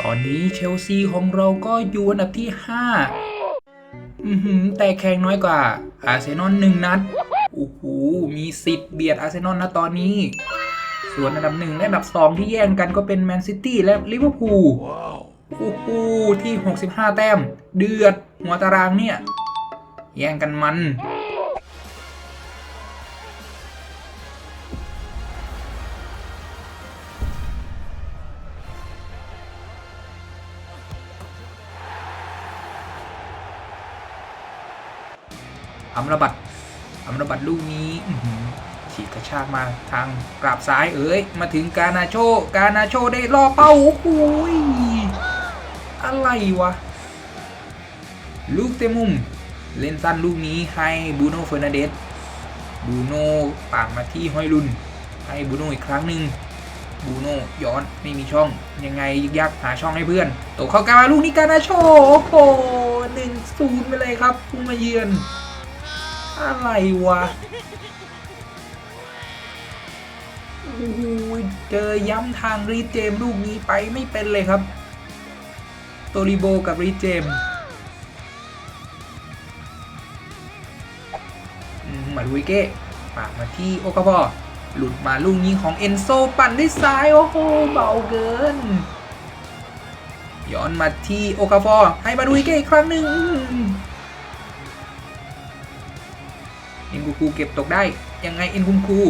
ตอนนี้เชลซีของเราก็อยู่อันดับที่ 5 อือหืแต่แข่งน้อยกว่า อาร์เซนอลหนึ่งนัด โอ้โห มีสิทธิ์เบียดอาร์เซนอลนะตอนนี้ ส่วนอันดับหนึ่งและอันดับสองที่แย่งกันก็เป็นแมนซิตี้และลิเวอร์พูลโอ้โหที่ 65 แต้ม เดือด หัวตารางเนี่ย แย่งกันมัน อัมรบัตอัมรบัตลูกนี้ฉีกกระชากมาทางกราบซ้ายเอ้ย มาถึงกานาโช กานาโชได้ล่อเป้าโอ้ยอะไรวะ ลูกเตะมุม เล่นสั้นลูกนี้ให้บูโน่เฟอร์นันเดสบูโน่ปากมาที่ฮอยลุน ให้บูโน่อีกครั้งหนึ่งบูโน่ย้อนไม่มีช่องยังไงยึกหาช่องให้เพื่อน ตกเข้ากลางมาลูกนี้กานาโชโอ้โหหนึ่งศูนย์ไปเลยครับผู้มาเยือน อะไรวะโอ้โหเจอย้ำทางรีเจมลูกนี้ไปไม่เป็นเลยครับ โตริโบกับรีเจมมาดูวิเก้ปากมาที่โอกาบอหลุดมาลูกนี้ของเอนโซปั่นด้วยซ้าย โอ้โห เบาเกิน ย้อนมาที่โอกาฟอให้มาดูวิเก้อีกครั้งหนึ่ง เอ็นคูคูเก็บตกได้ ยังไงเอ็นคุคู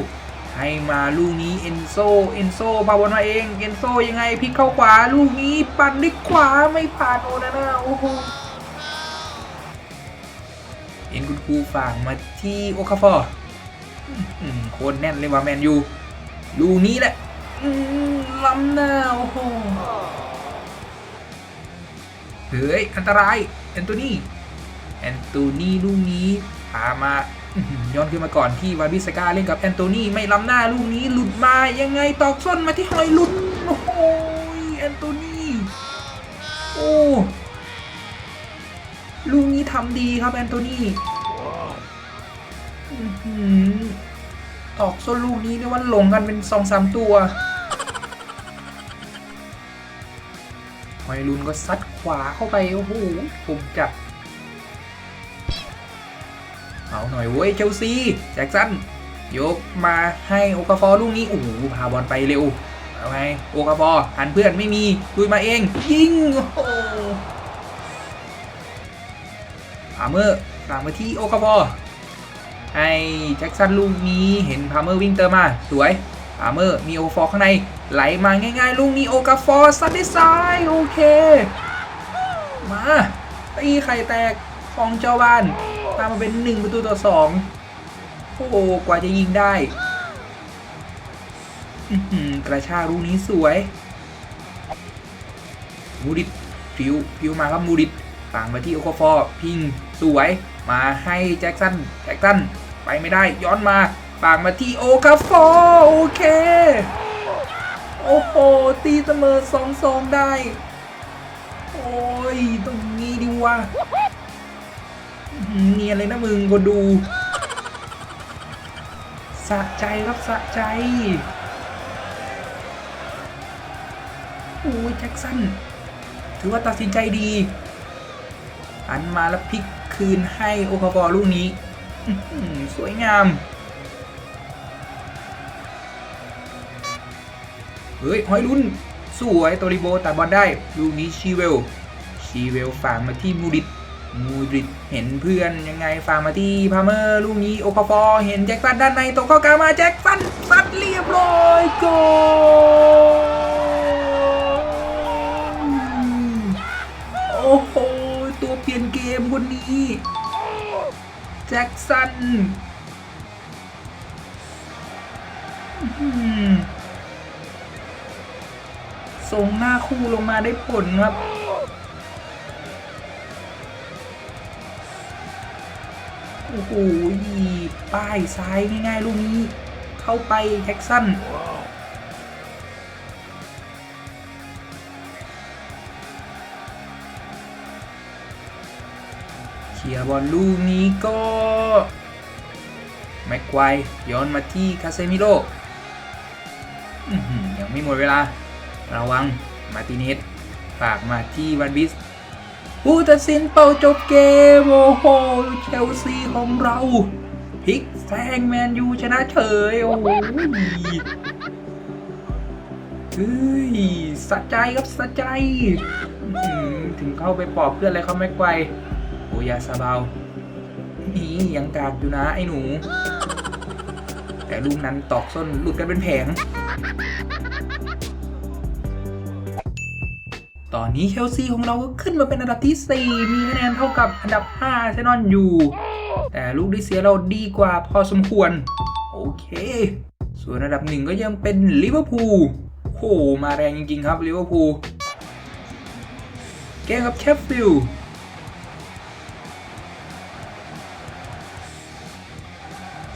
ให้มาลูกนี้เอ็นโซเอ็นโซพาบอลมาเองเอ็นโซยังไงพลิกเข้าขวาลูกนี้ปั่นด้วยขวาไม่ผ่านโอนาน่าโอ้โหเอ็นคุคูฝากมาที่โอคาฟอร์โคนแน่นเลยว่าแมนยูลูกนี้แหละล้ำหน้าโอ้โหเฮ้ยอันตรายแอนโทนีแอนโทนีลูกนี้พามา ย้อนขึ้นมาก่อนที่วาบิสกาเล่นกับแอนโทนีไม่ล้ำหน้าลูกนี้หลุดมายังไงตอกส้นมาที่หอยลุนโอ้โหแอนโทนีโอ้ลูกนี้ทำดีครับแอนโทนีตอกส้นลูกนี้เนี่ยว่าหลงกันเป็นสองสามตัวหอยลุนก็ซัดขวาเข้าไป โอ้โหผมจัด เอาหน่อยเว้ยเชลซีแจ็คสันยกมาให้โอกาฟอลูกนี้โอ้โหพาบอลไปเร็วเอาไงโอกาฟอหันเพื่อนไม่มีลุยมาเอง ยิงโอ้พาเมอร์ฝากมาที่โอกาฟอให้แจ็คสันลูกนี้เห็นพาเมอร์วิ่งเติมมา สวยพาเมอร์มีโอฟอข้างในไหลมาง่ายๆ ลูกนี้โอกาฟอซัดด้ซ้ายโอเค มาตีไข่แตกของเจ้าบ้าน ตามมาเป็น 1 ประตูต่อ 2 โอ้โหกว่าจะยิงได้กระชากลูกนี้สวย มูดิตฟิวฟิวมาครับมูดิตต่างมาที่โอคฟอร์พิงสวยมาให้แจ็คสันแจ็คสันไปไม่ได้ย้อนมาต่างมาที่โอคาฟอร์โอเค โอ้โห ตีเสมอ2 2ได้ โอ้ย ตรงนี้ดีวะ เนียนเลยนะมึงคนดู สะใจครับสะใจโอ้ยแจ็คสันถือว่าตัดสินใจดีหันมาแล้วพลิกคืนให้โอคาฟอลูกนี้สวยงาม เฮ้ยหอยลุนสวยโตริโบตัดบอลได้ ลูกนี้ชีเวล ชีเวลฝากมาที่มูดิต มูดริดเห็นเพื่อนยังไงฝากมาที่พาเมอร์ลูกนี้โอคาฟอเห็นแจ็คสันด้านในตกเข้ากลางมาแจ็คสันซัดเรียบร้อยโกโอ้โหตัวเปลี่ยนเกมคนนี้แจ็คสันส่งหน้าคู่ลงมาได้ผลครับ อ้โหป้ายซ้ายง่ายๆ ลูกนี้ เข้าไปแจ็คสันเคลียบอลลูกนี้ก็แม็กไวร์ย้อนมาที่คาเซมิโร่ยังไม่หมดเวลา ระวัง มาติเนสฝากมาที่วันบิส ผู้ตัดสินเป่าจบเกม โอ้โห เชลซีของเราพลิกแซงแมนยูชนะเฉย โอ้โหเฮ้ยสะใจครับสะใจ ถึงเข้าไปปอบเพื่อนเลยเขาไม่ไกวโอยาซาเบานี่ยังกากอยู่นะไอ้หนู แต่ลูกนั้นตอกส้นหลุดกันเป็นแผง ตอนนี้เชลซีของเราก็ขึ้นมาเป็นอันดับที่ 4 มีคะแนนเท่ากับอันดับ5อาร์เซนอนอยู่ แต่ลูกที่เสียเราดีกว่าพอสมควร โอเค ส่วนอันดับหนึ่งก็ยังเป็นลิเวอร์พูลโหมาแรงจริง ๆ ครับลิเวอร์พูลเกมกับเชฟฟิลด์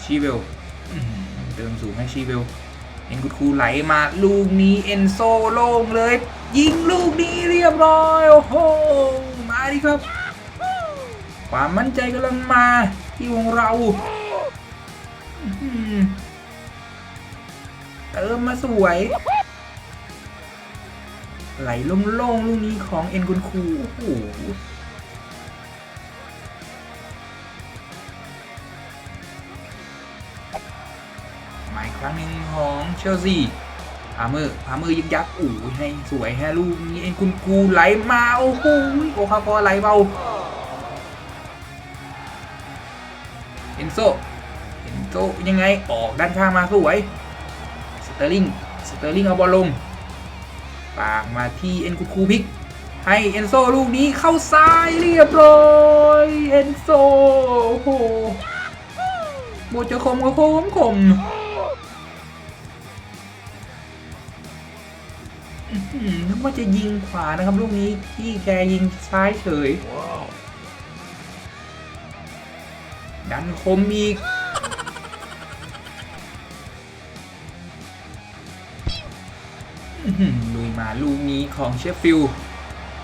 ชีเวลเติมสูงให้ชีเวล เอ็นกุดคูไหลมาลูกนี้เอ็นโซโล่งเลย ยิงลูกนี้เรียบร้อย โอ้โห มาดิครับ ความมั่นใจกำลังมาที่วงเราเติมมาสวย ไหลโล่งๆลูกนี้ของเอ็นกุนคูโอ้โห อีกครั้งหนึ่งของเชลซีพาเมอร์พาเมอร์ยึกยักอู้ยให้สวยฮะลูกนี้เอ็นกุนคูไหลมาโอ้โหโอคาฟอไหลเบาเอนโซเอนโซยังไงออกด้านข้างมาสวยสเตอร์ลิงสเตอร์ลิงเอาบอลลงปากมาที่เอ็นคูคูพิก ให้เอนโซลูกนี้เข้าซ้ายเรียบร้อยเอนโซโอ้โหบทจะคมก็คมคม ว่าจะยิงขวานะครับลูกนี้ที่แกยิงซ้ายเฉย ดันคมอีกอื้อหือลุยมาลูกนี้ของเชฟฟิลด์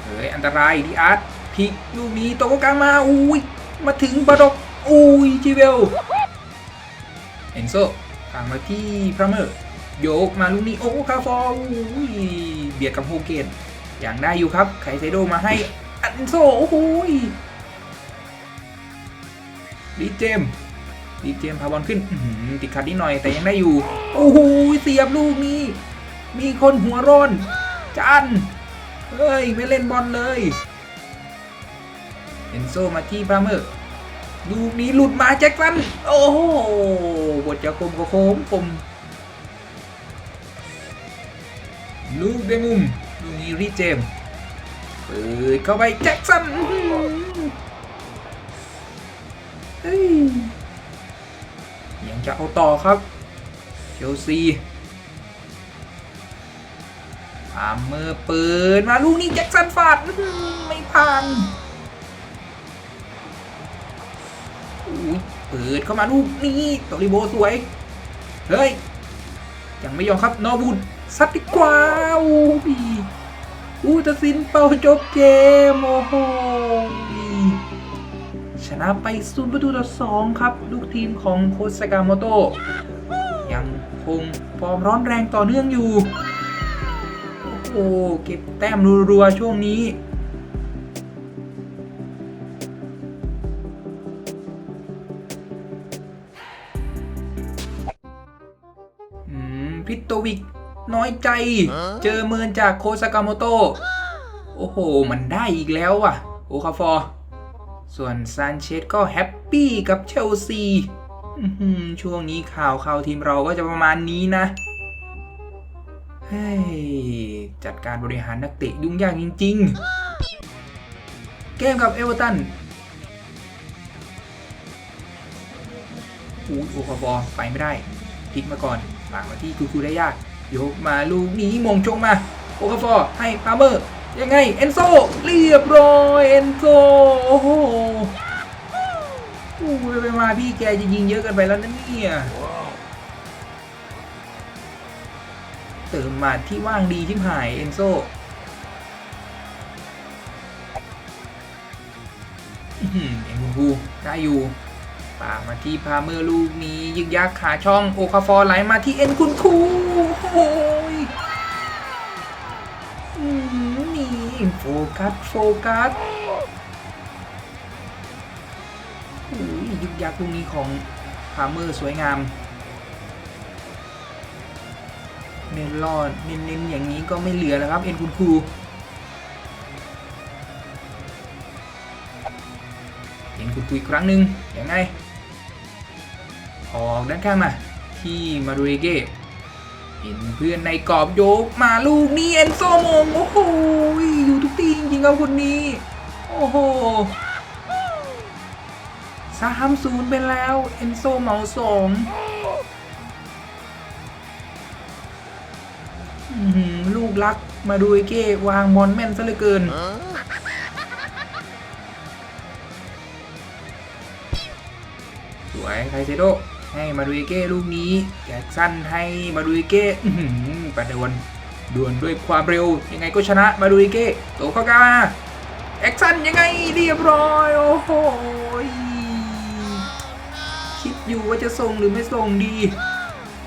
เฮ้ยอันตรายดิอาร์ตพลิกลูกนี้ตกกลางมาอุ้ยมาถึงบาดกอุ้ยจีเวลเอนโซทางมาที่พระเมอร์โยกมาลูกนี้โอ้คาฟอร์อุ้ย เบียดกับโฮเกนอย่างได้อยู่ครับ ไคเซโดมาให้อันโซโอ้โหดีเจมดีเจมพาบอลขึ้นติดขัดนิดหน่อยแต่ยังได้อยู่ โอ้โหเสียบลูกนี้ มีคนหัวร้อนจันเฮ้ย ไม่เล่นบอลเลยเอนโซมาที่พราเมอร์ลูกนี้หลุดมาแจ็คสัน โอ้โหบทจะคมก็โคมคม ลูกได้มุมลูกนี้รีเจมเปิดเข้าไปแจ็คสันยังจะเอาต่อครับเชลซีพาเมอร์เปิดมาลูกนี้แจ็คสันฟาดไม่พังอุ้ยเปิดเข้ามาลูกนี้ตอริโบสวย เฮ้ย ยังไม่ยอมครับ นอบูด ซัดดีกว่าอู้ดีอู้ตัดสินเป่าจบเกมโอ้โหชนะไปศูนย์ประตูต่อสองครับ ลูกทีมของโคสกาโมโตยังคงฟอร์มร้อนแรงต่อเนื่องอยู่ โอ้เก็บแต้มรัวๆ ช่วงนี้พิตโตวิก น้อยใจ เจอเมินจากโคซากาโมโตะโอ้โห มันได้อีกแล้วว่ะ โอคาฟอร์ ส่วนซานเชสก็แฮปปี้กับเชลซีอื้อหือช่วงนี้ข่าวข่าวทีมเราก็จะประมาณนี้นะ เฮ้ย จัดการบริหารนักเตะยุ่งยากจริง ๆ เกมกับเอเวอร์ตันอู้โอคาบอลไปไม่ได้พลิกมาก่อนฝากมาที่คูคูได้ยากโยกมาลูกนี้มงชงมาโอคาฟอร์ให้พาเมอร์ยังไงเอนโซเรียบร้อยเอนโซโอ้โหอู้ไปมาพี่แกจะยิงเยอะกันไปแล้วนะเนี่ยเติมมาที่ว่างดีชิบหายเอนโซอือหือเอ็นคุณครูได้อยู่ ปามาที่พาเมอร์ลูกนี้ยึกยักขาช่องโอคาฟอร์ไหลมาที่เอ็นคุณครูโอ้ยอื้อหือหนีเอโฟกัสโฟกัสยึกยักลูกนี้ของพาเมอร์สวยงามเน้นรอดเน้นๆอย่างนี้ก็ไม่เหลือแล้วครับ เอ็นคุณครูเห็นคุณคุยครั้งหนึ่งยังไง ออกด้านข้างมาที่มาดูเอเก้เห็นเพื่อนในกรอบโยกมาลูกนี้เอนโซมงโอ้โหอยู่ทุกทีจริงๆครับคนนี้ โอ้โหสามศูนย์ไปแล้วเอนโซเหมาสองลูกรักมาดูเอเก้วางบอลแม่นซะเหลือเกิน สวยไคเซโด ให้มาดูเอเก้ลูกนี้แจ็คสันให้มาดูเอเก้อื้อหือประดวนดวนด้วยความเร็วยังไงก็ชนะมาดูเอเก้โตเข้ากามาแจ็คสันยังไงเรียบร้อยโอ้โหคิดอยู่ว่าจะส่งหรือไม่ส่งดี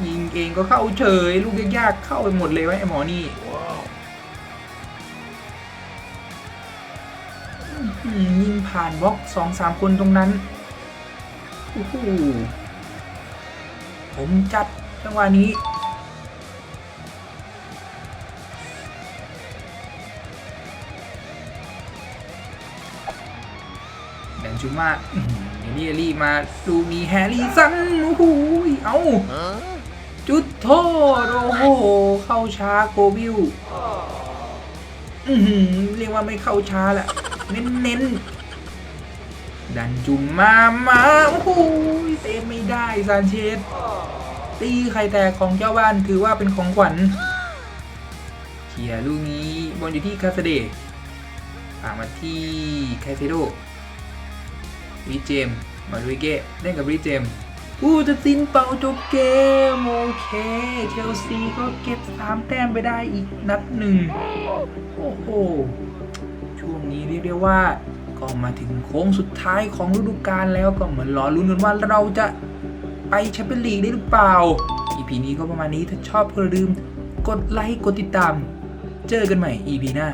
ยิงเองก็เข้าเฉย ลูกยากๆเข้าไปหมดเลยไวะไอหมอนี่อื้อหือยิงผ่านบล็อกสองสามคนตรงนั้น โอ้โห ผมจัดจังหวะนี้แดนจูมาอื้อหือเอลี่มาดูมีแฮร์รี่สันโอ้โหเอ้าจุดโทษโอ้โห เข้าช้าโกบิวอือหือเรียกว่าไม่เข้าช้าแหละเน้นเน้นดันจุมมา มา โอ้โหเตะไม่ได้ซานเชส ตีไข่แตกของเจ้าบ้านถือว่าเป็นของขวัญเขี่ยลูกนี้บอลอยู่ที่คาสเดผ่านมาที่ไคเซโดรีเจมมาดูเก้เล่นกับรีเจมส์ผู้ตัดสินเป่าจบเกม โอเค เชลซีก็เก็บสามแต้มไปได้อีกนัดหนึ่ง โอ้โห ช่วงนี้เรียกได้ว่า ก็มาถึงโค้งสุดท้ายของฤดูกาลแล้วก็เหมือนรอลุ้นกันว่าเราจะ ไปแชมเปี้ยนลีกได้หรือเปล่า EP นี้ก็ประมาณนี้ถ้าชอบก็อย่าลืม กดไลค์กดติดตาม เจอกันใหม่ EP หน้า